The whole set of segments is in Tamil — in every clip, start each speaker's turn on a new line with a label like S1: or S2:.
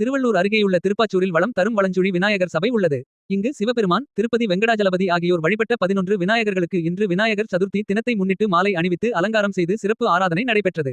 S1: திருவள்ளூர் அருகேயுள்ள திருப்பாச்சூரில் வளம் தரும் வளஞ்சுழி விநாயகர் சபை உள்ளது. இங்கு சிவபெருமான் திருப்பதி வெங்கடாஜலபதி ஆகியோர் வழிபட்ட பதினொன்று விநாயகர்களுக்கு இன்று விநாயகர் சதுர்த்தி தினத்தை முன்னிட்டு மாலை அணிவித்து அலங்காரம் செய்து சிறப்பு ஆராதனை நடைபெற்றது.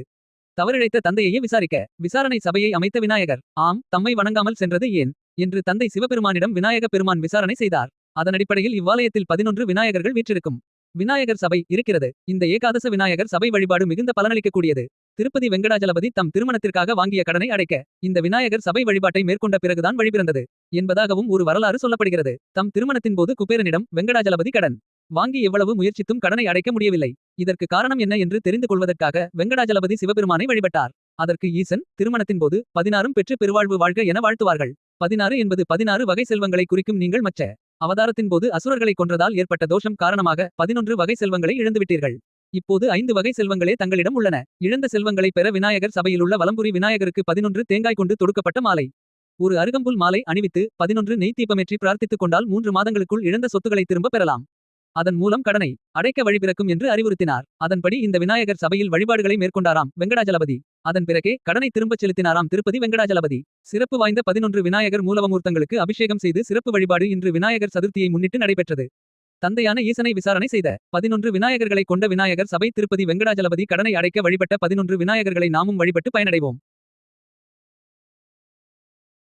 S1: தவறிழைத்த தந்தையையே விசாரிக்க விசாரணை சபையை அமைத்த விநாயகர் ஆம் தம்மை வணங்காமல் சென்றது ஏன்? என்று தந்தை சிவபெருமானிடம் விநாயக பெருமான் விசாரணை செய்தார். அதனடிப்படையில் இவ்வாலயத்தில் பதினொன்று விநாயகர்கள் வீற்றிருக்கும். விநாயகர் சபை இருக்கிறது. இந்த ஏகாதச விநாயகர் சபை வழிபாடு மிகுந்த பலனளிக்கக்கூடியது. திருப்பதி வெங்கடாஜலபதி தம் திருமணத்திற்காக வாங்கிய கடனை அடைக்க இந்த விநாயகர் சபை வழிபாட்டை மேற்கொண்ட பிறகுதான் வழிபிறந்தது. என்பதாகவும் ஒரு வரலாறு சொல்லப்படுகிறது. தம் திருமணத்தின் போது குபேரனிடம் வெங்கடாஜலபதி கடன். வாங்கி எவ்வளவு முயற்சித்தும் கடனை அடைக்க முடியவில்லை. இதற்கு காரணம் என்ன என்று தெரிந்து கொள்வதற்காக வெங்கடாஜலபதி சிவபெருமானை வழிபட்டார். அதற்கு ஈசன் திருமணத்தின் போது பதினாறும் பெற்று பெருவாழ்வு வாழ்க என வாழ்த்துவார்கள். பதினாறு என்பது பதினாறு வகை செல்வங்களை குறிக்கும் நீங்கள் மச்ச. அவதாரத்தின் போது அசுரர்களை கொன்றதால் ஏற்பட்ட தோஷம் காரணமாக பதினொன்று வகை செல்வங்களை இழந்துவிட்டீர்கள். இப்போது ஐந்து வகை செல்வங்களே தங்களிடம் உள்ளன. இழந்த செல்வங்களை பெற விநாயகர் சபையிலுள்ள வலம்புரி விநாயகருக்கு பதினொன்று தேங்காய் கொண்டு தொடுக்கப்பட்ட மாலை. ஒரு அருகம்புல் மாலை அணிவித்து பதினொன்று நெய் தீபமேற்றி பிரார்த்தித்துக் கொண்டால் மூன்று மாதங்களுக்குள் இழந்த சொத்துக்களை திரும்ப பெறலாம். அதன் மூலம் கடனை அடைக்க வழிபிறக்கும் என்று அறிவுறுத்தினார். அதன்படி இந்த விநாயகர் சபையில் வழிபாடுகளை மேற்கொண்டாராம் வெங்கடாஜலபதி. அதன் பிறகே கடனை திரும்பச் செலுத்தினாராம் திருப்பதி வெங்கடாஜலபதி. சிறப்பு வாய்ந்த பதினொன்று விநாயகர் மூலவமூர்த்தங்களுக்கு அபிஷேகம் செய்து சிறப்பு வழிபாடு இன்று விநாயகர் சதுர்த்தியை முன்னிட்டு நடைபெற்றது. தந்தையான ஈசனை விசாரணை செய்த பதினொன்று விநாயகர்களை கொண்ட விநாயகர் சபை திருப்பதி வெங்கடாஜலபதி கடனை அடைக்க வழிபட்ட பதினொன்று விநாயகர்களை நாமும் வழிபட்டு பயனடைவோம்.